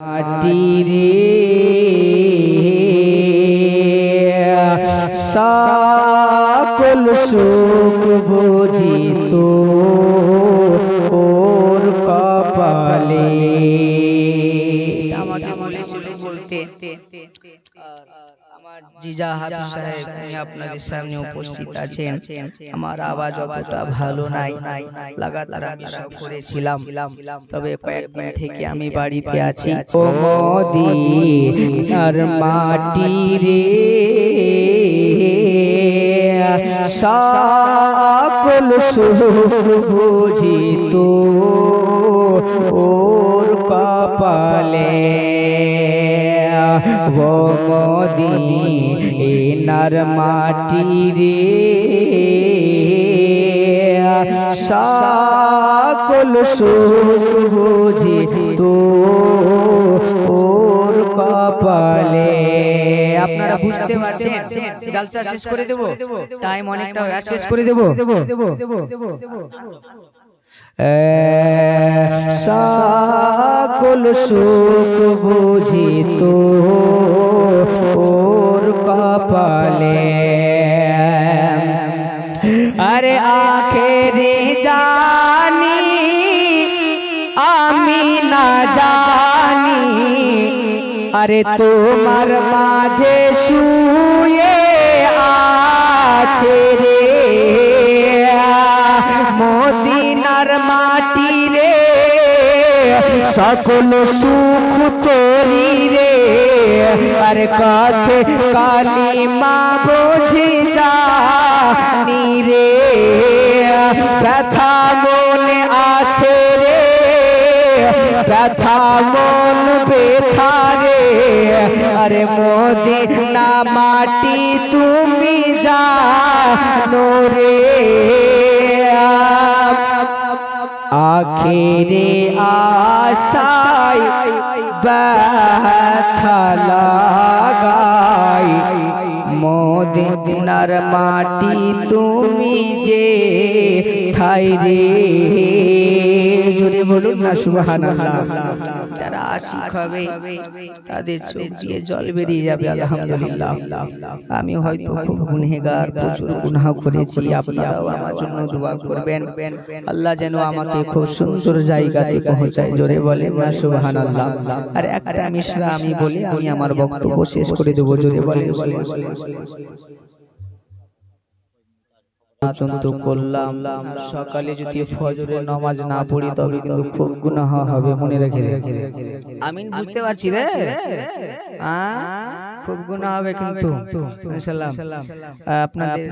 মাটিরে সকল সুখ বুঝিত ওর কপালে। বলতে আমার জিজা হাফিজ সাহেব, উনি আপনাদের সামনে উপস্থিত আছেন। আমার আওয়াজ অতটা ভালো নাই, লাগাতার আমি করেছিলাম। তবে কয়েকদিন থেকে আমি বাড়িতে আছি। ও আর মাটি রে, সকল সুখ বুঝিত ও মোদি এনার মাটি রে। সকল বুঝি তো ওর কপালে। আপনারা বুঝতে পারছেন? জালসা শেষ করে দেব? টাইম অনেকটা শেষ করে দেব? সকল সুখ বুঝিত ওর আরে আখেরে জানি, আমি না জানি। আরে তোমার মাঝে শুয়ে আছে রে। মদিনার মাটি রে। সকল সুখ তোরি রে। আরে কাকে কালি মা বোঝে ব্যথা, মন ব্যথা রে। আরে মোদি না মাটি তুমি জানো রে। আখেরে আশাই ব্যথা লাগাই। মদিনার মাটি তুমি যে খাই রে। জোরে বলুন না সুবহানাল্লাহ। যারা আশিক হবে তাদের চোখ দিয়ে জল বেরিয়ে যাবে আলহামদুলিল্লাহ। আমি হয়তো খুব গুনহেগার প্রচুর গুনাহ করেছি আপনারাও আমার জন্য দোয়া করবেন। আল্লাহ যেন আমাকে খুব সুন্দর জায়গাতে পৌঁছায় জোরে বলেন না সুবহানাল্লাহ। আর একটা মিশ্রা আমি বলি আমি আমার বক্তব্য শেষ করে দেবো জোরে বলেন। পর্যন্ত করলাম। সকালে যদি ফজরের নামাজ না পড়ি তবে কিন্তু খুব গুনাহ হবে মনে রেখে আমি বুঝতে পারছি রে? খুব গুনাহ হবে কিন্তু। আপনাদের